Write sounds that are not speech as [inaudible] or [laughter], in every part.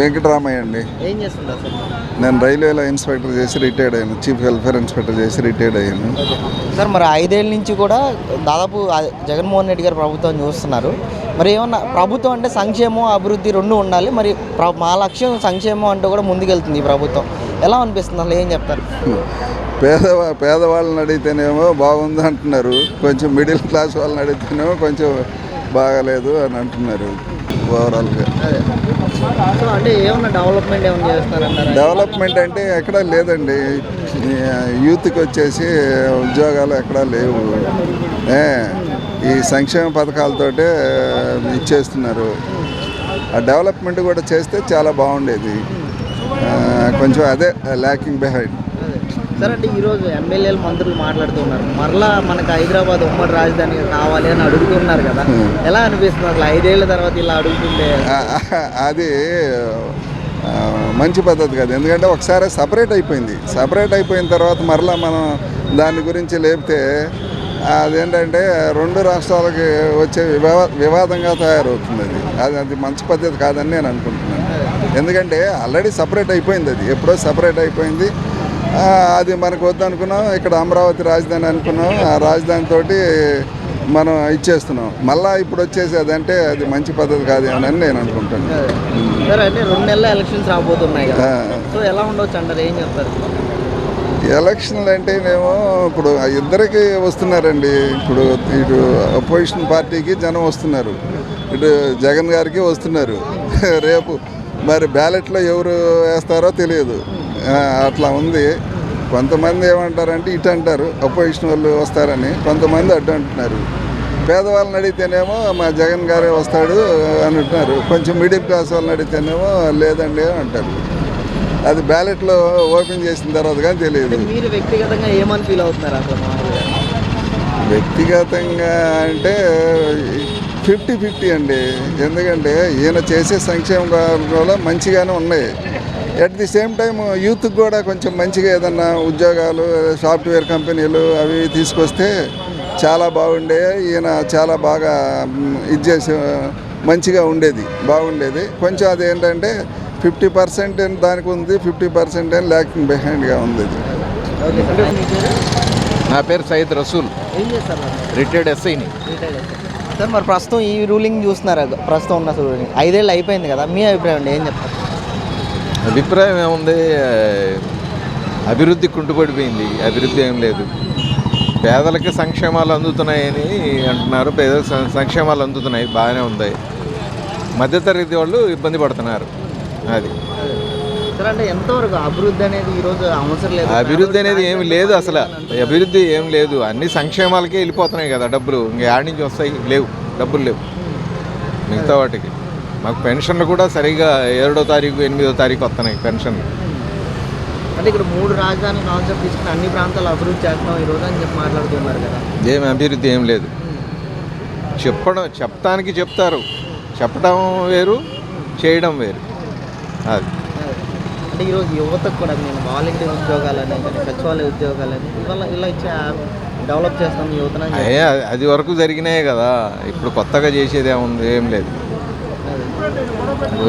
వెంకటరామయ్య అండి. ఏం చేస్తుంటారు సార్? నేను రైల్వేలో ఇన్స్పెక్టర్ చేసి రిటైర్డ్ అయ్యాను. చీఫ్ వెల్ఫేర్ ఇన్స్పెక్టర్ చేసి రిటైర్డ్ అయ్యాను. సార్ మరి ఐదేళ్ళ నుంచి కూడా దాదాపు జగన్మోహన్ రెడ్డి గారు ప్రభుత్వం చూస్తున్నారు. మరి ఏమన్నా ప్రభుత్వం అంటే సంక్షేమం అభివృద్ధి రెండు ఉండాలి. మరి మా లక్ష్యం సంక్షేమం అంటూ కూడా ముందుకెళ్తుంది ఈ ప్రభుత్వం. ఎలా అనిపిస్తుంది? అసలు ఏం చెప్తారు? పేదవా పేదవాళ్ళని అడిగితేనేమో బాగుంది అంటున్నారు. కొంచెం మిడిల్ క్లాస్ వాళ్ళని అడిగితేనేమో కొంచెం బాగాలేదు అని అంటున్నారు. ఓవరాల్గా. సో అంటే ఏమన్నా డెవలప్మెంట్ చేస్తున్నారంటారా డెవలప్మెంట్ అంటే ఎక్కడా లేదండి. యూత్కి వచ్చేసి ఉద్యోగాలు ఎక్కడా లేవు. ఈ సంక్షేమ పథకాలతోటే ఇచ్చేస్తున్నారు. ఆ డెవలప్మెంట్ కూడా చేస్తే చాలా బాగుండేది. కొంచెం అదే ల్యాకింగ్ బిహైండ్ సార్ అంటే ఈరోజు ఎమ్మెల్యేలు మంత్రులు మాట్లాడుతున్నారు. మరలా మనకు హైదరాబాద్ ఉమ్మడి రాజధాని కావాలి అని అడుగుతున్నారు కదా. ఎలా అనిపిస్తుంది? అసలు ఐదేళ్ళ తర్వాత ఇలా అడుగుతుంటే? అది మంచి పద్ధతి కాదు. ఎందుకంటే ఒకసారి సపరేట్ అయిపోయింది. సపరేట్ అయిపోయిన తర్వాత మరలా మనం దాని గురించి లేపితే అదేంటంటే రెండు రాష్ట్రాలకి వచ్చే వివా వివాదంగా తయారవుతుంది అది. అది అది మంచి పద్ధతి కాదని నేను అనుకుంటున్నాను. ఎందుకంటే ఆల్రెడీ సపరేట్ అయిపోయింది అది. ఎప్పుడో సపరేట్ అయిపోయింది. అది మనకు వద్దనుకున్నాం. ఇక్కడ అమరావతి రాజధాని అనుకున్నాం. ఆ రాజధాని తోటి మనం ఇచ్చేస్తున్నాం. మళ్ళా ఇప్పుడు వచ్చేసి అదంటే అది మంచి పద్ధతి కాదు అని నేను అనుకుంటున్నాను. సార్ అంటే రెండు నెలల ఎలక్షన్స్ రాబోతున్నాయి కదా. ఆ. సో ఎలా ఉండొచ్చు అంటారు? ఏం చెప్తారు? ఎలక్షన్లు అంటేనేమో ఇప్పుడు ఆ ఇద్దరికి వస్తున్నారండి. ఇప్పుడు ఇటు అపోజిషన్ పార్టీకి జనం వస్తున్నారు. ఇటు జగన్ గారికి వస్తున్నారు. [laughs] రేపు మరి బ్యాలెట్లో ఎవరు వేస్తారో తెలియదు. అట్లా ఉంది. కొంతమంది ఏమంటారంటే ఇటు అంటారు అపోజిషన్ వాళ్ళు వస్తారని. కొంతమంది అడ్డు అంటున్నారు. పేదవాళ్ళని అడిగితేనేమో మా జగన్ గారే వస్తాడు అని అంటున్నారు. కొంచెం మిడిల్ క్లాస్ వాళ్ళని అడిగితేనేమో లేదండి అని అంటారు. అది బ్యాలెట్లో ఓపెన్ చేసిన తర్వాత కానీ తెలియదు. మీరు వ్యక్తిగతంగా ఏమని ఫీల్ అవుతున్నారు వ్యక్తిగతంగా అంటే ఫిఫ్టీ ఫిఫ్టీ అండి ఎందుకంటే ఈయన చేసే సంక్షేమ కార్యక్రమాలు మంచిగానే ఉన్నాయి అట్ ది సేమ్ టైం యూత్కి కూడా కొంచెం మంచిగా ఏదన్నా ఉద్యోగాలు సాఫ్ట్వేర్ కంపెనీలు అవి తీసుకొస్తే చాలా బాగుండే ఈయన చాలా బాగా ఇది చేసే మంచిగా ఉండేది బాగుండేది కొంచెం అది ఏంటంటే ఫిఫ్టీ పర్సెంట్ దానికి ఉంది ఫిఫ్టీ పర్సెంట్ ల్యాకింగ్ బిహైండ్గా ఉంది? నా పేరు సయ్యద్ రసూల్? రిటైర్డ్ ఎస్ఐని. సార్ మరి ప్రస్తుతం ఈ రూలింగ్ చూస్తున్నారు ప్రస్తుతం ఉన్న రూలింగ్ ఐదేళ్ళు అయిపోయింది కదా మీ అభిప్రాయం అండి ఏం చెప్తారు? అభిప్రాయం ఏముంది? అభివృద్ధి కుంటుపడిపోయింది అభివృద్ధి ఏం లేదు. పేదలకి సంక్షేమాలు అందుతున్నాయని అంటున్నారు పేదలకు సంక్షేమాలు అందుతున్నాయి బాగానే ఉంది మధ్యతరగతి వాళ్ళు ఇబ్బంది పడుతున్నారు అది. అంటే ఎంతవరకు అభివృద్ధి అనేది ఈ రోజు అవసరం లేదు? అభివృద్ధి అనేది ఏమి లేదు అసలు. అభివృద్ధి ఏం లేదు. అన్ని సంక్షేమాలకే వెళ్ళిపోతున్నాయి కదా డబ్బులు. ఇంకా యాడ్ నుంచి వస్తాయి. లేవు. డబ్బులు లేవు. మిగతా వాటికి. మాకు పెన్షన్లు కూడా సరిగా ఏడో తారీఖు ఎనిమిదో తారీఖు వస్తున్నాయి పెన్షన్లు. అంటే ఇక్కడ మూడు రాజధాని కాన్సెప్ట్ తీసుకుని అన్ని ప్రాంతాలు అభివృద్ధి చేస్తున్నాం ఈ రోజు అని చెప్పి మాట్లాడుతున్నారు కదా. ఏం అభివృద్ధి ఏం లేదు. చెప్పడం చెప్తానికి చెప్తారు. చెప్పడం వేరు చేయడం వేరు. అది. అంటే ఈరోజు యువతకు కూడా నేను వాలంటీర్ ఉద్యోగాలని సచివాలయ ఉద్యోగాలని ఇవాళ ఇలా ఇచ్చే డెవలప్ చేస్తాం యువతను అయ్యే అది వరకు జరిగినాయి కదా. ఇప్పుడు కొత్తగా చేసేది ఏముంది? ఏం లేదు.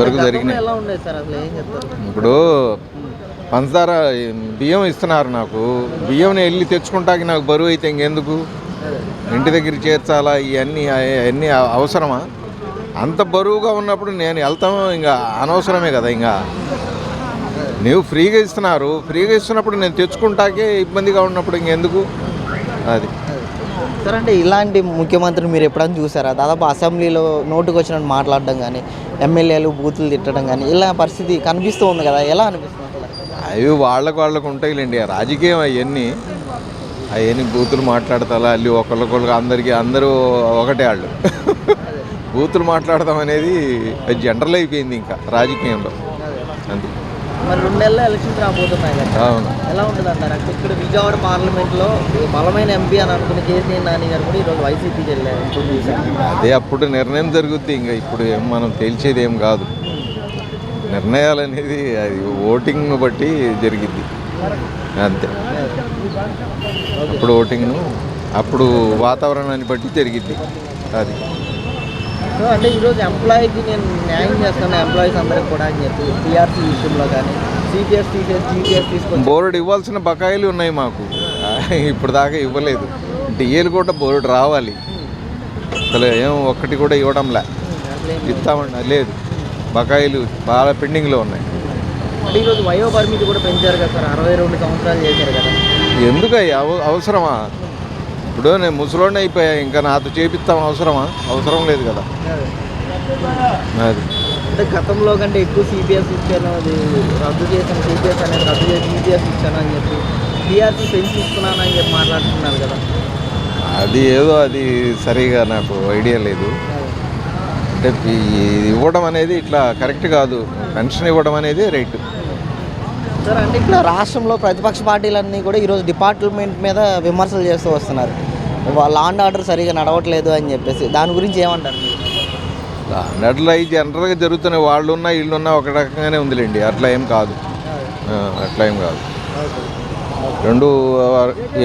వరకు జరిగినాయి. ఎలా ఉండేది సార్ అసలు? ఏం చెప్తారు? ఇప్పుడు పంచదార బియ్యం ఇస్తున్నారు నాకు. బియ్యం వెళ్ళి తెచ్చుకుంటాకి నాకు బరువు అయితే ఇంకెందుకు? ఇంటి దగ్గర చేర్చాలా? ఇవన్నీ అన్నీ అవసరమా? అంత బరువుగా ఉన్నప్పుడు నేను వెళ్తాం ఇంకా అనవసరమే కదా ఇంకా. నీవు ఫ్రీగా ఇస్తున్నారు. ఫ్రీగా ఇస్తున్నప్పుడు నేను తెచ్చుకుంటాకే ఇబ్బందిగా ఉన్నప్పుడు ఇంకెందుకు? అది. సార్ అంటే ఇలాంటి ముఖ్యమంత్రిని మీరు ఎప్పుడైనా చూసారా? దాదాపు అసెంబ్లీలో నోటుకు వచ్చినట్టు మాట్లాడడం కానీ ఎమ్మెల్యేలు బూతులు తిట్టడం కానీ ఇలా పరిస్థితి కనిపిస్తూ ఉంది కదా? ఎలా అనిపిస్తుంది అవి వాళ్ళకు వాళ్ళకు ఉంటాయిలేండి. ఆ రాజకీయం అవన్నీ అవన్నీ బూతులు మాట్లాడతా అల్లి ఒకళ్ళకొకళ్ళు అందరికీ అందరూ ఒకటే వాళ్ళు. బూతులు మాట్లాడతాం అనేది జనరల్ అయిపోయింది ఇంకా రాజకీయంలో. మరి రెండు నెలల ఎలక్షన్స్ రాబోతున్నాయి కదా. ఎలా ఉంటుంది అంటారు? అంటే ఇక్కడ విజయవాడ పార్లమెంట్లో బలమైన ఎంపీ అని అనుకున్న కేసీఆర్ నాని గారు కూడా ఈరోజు వైసీపీకి వెళ్ళారు. అదే అప్పుడు నిర్ణయం జరుగుద్ది. ఇంకా ఇప్పుడు ఏం మనం తేల్చేది ఏం కాదు. నిర్ణయాలు అనేది అది ఓటింగ్ను బట్టి జరిగిద్ది. అంతే. అప్పుడు ఓటింగ్ను అప్పుడు వాతావరణాన్ని బట్టి జరిగిద్ది. అది. సో అంటే ఈరోజు ఎంప్లాయీకి నేను న్యాయం చేస్తాను ఎంప్లాయీస్ అందరికి కూడా అని చెప్పి టీఆర్సీ విషయంలో కానీ సిపిఎస్ తీసేసి జీపీఎస్ తీసుకొని బోర్డు ఇవ్వాల్సిన బకాయిలు ఉన్నాయి మాకు. ఇప్పుడు దాకా ఇవ్వలేదు. డిఏలు కూడా బోర్డు రావాలి. అసలు ఏం ఒక్కటి కూడా ఇవ్వడంలే. ఇస్తామండి. లేదు. బకాయిలు బాగా పెండింగ్లో ఉన్నాయి. అంటే ఈరోజు వయో పరిమితి కూడా పెంచారు కదా సార్. అరవై రెండు సంవత్సరాలు చేశారు కదా. ఎందుకయ్యా? అవ- అవసరమా? ఇప్పుడు నేను ముసలోడిని అయిపోయా ఇంకా నాతో చేపిస్తాం అవసరమా? అవసరం లేదు కదా. అది అంటే గతంలో కంటే ఎక్కువ సిపిఎస్ ఇచ్చాను అది రద్దు చేశాను సిపిఎస్ అనేది రద్దు చేసి సిపిఎస్ ఇచ్చాను అని చెప్పి టీఆర్సీ పెంచి ఇస్తున్నాను అని చెప్పి మాట్లాడుతున్నారు కదా. అది ఏదో అది సరిగా నాకు ఐడియా లేదు. అంటే ఇవ్వడం అనేది ఇట్లా కరెక్ట్ కాదు. పెన్షన్ ఇవ్వడం అనేది రైట్. సార్ అంటే ఇక్కడ రాష్ట్రంలో ప్రతిపక్ష పార్టీలన్నీ కూడా ఈరోజు డిపార్ట్మెంట్ మీద విమర్శలు చేస్తూ వస్తున్నారు. లా అండ్ ఆర్డర్ సరిగా నడవట్లేదు అని చెప్పేసి. దాని గురించి ఏమంటారు? అన్నట్లు అవి జనరల్గా జరుగుతున్నాయి వాళ్ళు ఉన్నా వీళ్ళు ఉన్నా ఒక రకంగానే ఉందిలేండి. అట్లా ఏం కాదు. అట్లా ఏం కాదు. రెండు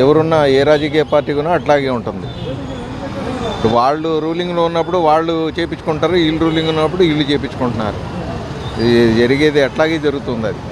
ఎవరున్నా ఏ రాజకీయ పార్టీకి ఉన్నా అట్లాగే ఉంటుంది. వాళ్ళు రూలింగ్లో ఉన్నప్పుడు వాళ్ళు చేపించుకుంటారు వీళ్ళు రూలింగ్ ఉన్నప్పుడు వీళ్ళు చేపించుకుంటున్నారు. ఇది జరిగేది అట్లాగే జరుగుతుంది అది.